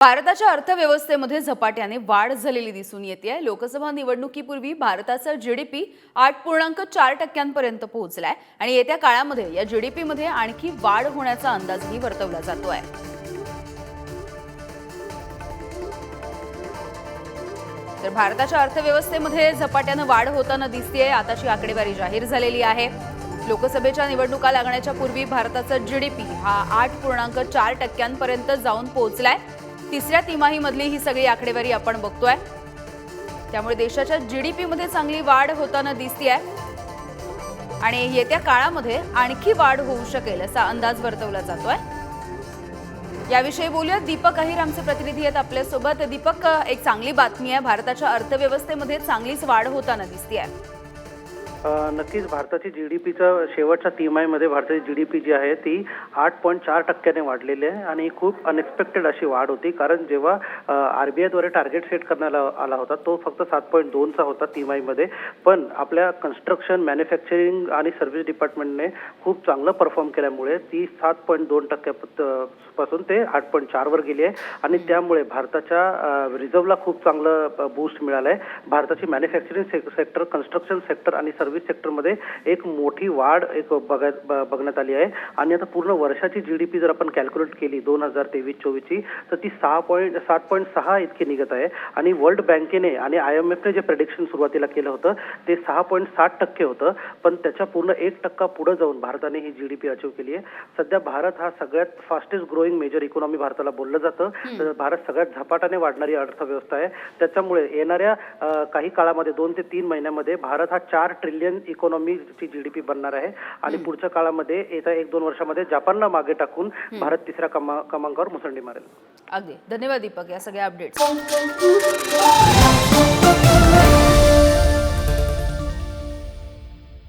भारताच्या अर्थव्यवस्थेमध्ये झपाट्याने वाढ झालेली दिसून येते लोकसभा निवडणुकीपूर्वी भारताचा जीडीपी आठ पूर्णांक चार टक्क्यांपर्यंत पोहोचलाय आणि येत्या काळामध्ये या जी डी पीमध्ये आणखी वाढ होण्याचा अंदाजही वर्तवला जातो आहे तर भारताच्या अर्थव्यवस्थेमध्ये झपाट्यानं वाढ होताना दिसतेय. आताची आकडेवारी जाहीर झालेली आहे. लोकसभेच्या निवडणुका लागण्याच्या पूर्वी भारताचा जीडीपी हा आठ पूर्णांक चार टक्क्यांपर्यंत जाऊन पोहोचलाय. तिसऱ्या तिमाहीमधली ही सगळी आकडेवारी आपण बघतोय. त्यामुळे देशाच्या जीडीपी मध्ये चांगली वाढ होताना दिसतीये. आणि येत्या काळामध्ये आणखी वाढ होऊ शकेल असा अंदाज वर्तवला जातोय. याविषयी बोलूया दीपक अहिर आमचे प्रतिनिधी आहेत आपल्यासोबत. दीपक एक चांगली बातमी आहे. भारताच्या अर्थव्यवस्थेमध्ये चांगलीच वाढ होताना दिसते आहे नक्कीच भारताची जी डी पीचं शेवटच्या तिमाहीमध्ये भारताची जी डी पी जी आहे ती आठ पॉईंट चार टक्क्याने वाढलेली आहे आणि खूप अनएक्सपेक्टेड अशी वाढ होती. कारण जेव्हा आर बी आयद्वारे टार्गेट सेट करण्यात आला होता. तो फक्त सात पॉईंट दोनचा होता तिमाहीमध्ये पण आपल्या कन्स्ट्रक्शन मॅन्युफॅक्चरिंग आणि सर्व्हिस डिपार्टमेंटने खूप चांगलं परफॉर्म केल्यामुळे ती सात पॉईंट दोन टक्क्या पासून ते आठ पॉईंट चारवर गेली आहे. आणि त्यामुळे भारताच्या रिझर्व्हला खूप चांगलं बूस्ट मिळालं आहे भारताची मॅन्युफॅक्चरिंग सेक्टर कन्स्ट्रक्शन सेक्टर आणि सर्व्हिस सेक्टरमध्ये एक मोठी वाढ एक बघण्यात आली आहे. आणि आता पूर्ण वर्षाची जी डी पी जर आपण कॅल्क्युलेट केली दोन हजार तेवीस चोवीसची तर ती सहा पॉईंट सात पॉईंट सहा इतकी निघत आहे. आणि वर्ल्ड बँकेने आणि आय एम एफने जे प्रेडिक्शन सुरुवातीला केलं होतं ते सहा पॉईंट साठ टक्के होतं. पण त्याच्या पूर्ण एक टक्का पुढे जाऊन भारताने ही जी डी पी अचीव केली आहे. सध्या भारत हा सगळ्यात फास्टेस्ट ग्रोईंग मेजर इकॉनॉमी भारताला बोललं जातं. तर भारत सगळ्यात झपाट्याने वाढणारी अर्थव्यवस्था आहे. त्याच्यामुळे येणाऱ्या काही काळामध्ये दोन ते तीन महिन्यामध्ये भारत हा चार ट्रिलियन इकॉनॉमीची जीडीपी बनणार आहे. आणि पुढच्या काळामध्ये येत्या एक दोन वर्षामध्ये जपानला मागे टाकून भारत तिसऱ्या क्रमां- क्रमांकावर मुसंडी मारेल. अगदी. धन्यवाद दीपक. या सगळ्या अपडेट्स.